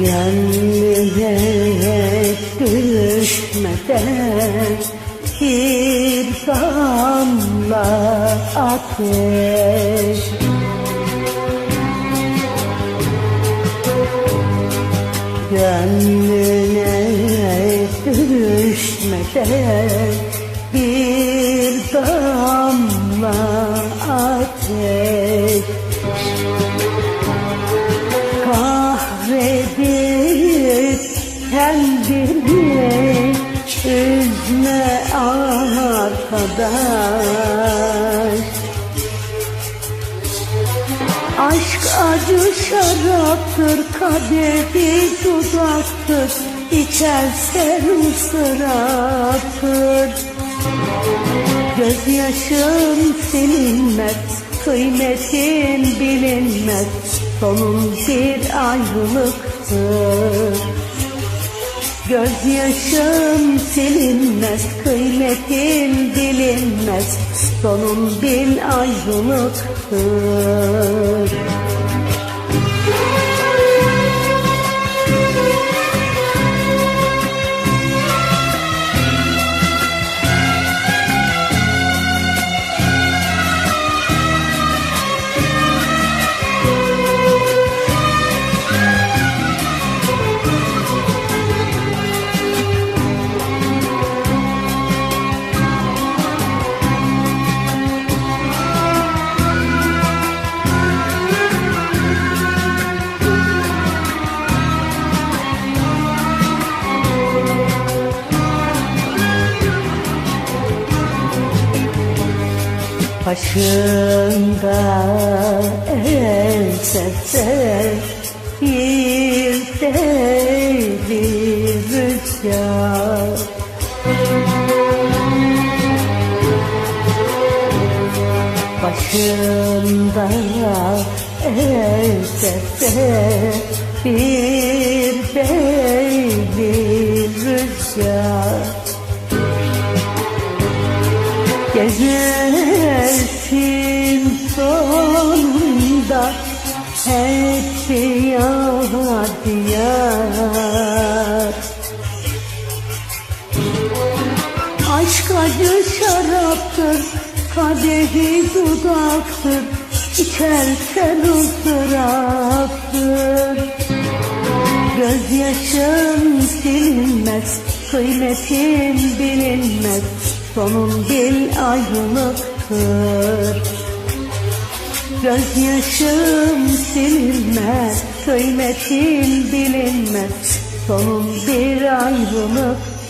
Gönlüne düşmeden bir damla ateş. Gönlüne düşmeden bir damla kendini üzme arkadaş. Aşk acı şaraptır, kadehi dudaktır. İçersen ıstıraptır Gözyaşın silinmez, kıymetin bilinmez. Sonun bir ayrılıktır Gözyaşın silinmez, kıymetin bilinmez. Sonun bir ayrılıktır Başında ensese bir deli rüzgar. Başında ensese bir deli rüzgar. Gezersin yar diyar. Aşk acı şaraptır, kadehi dudaktır İçersen ızdıraptır Gözyaşın silinmez, kıymetin bilinmez Sonun bir ayrılıktır Gözyaşım silinmez, kıymetin bilinmez. Sonun bir ayrılıktır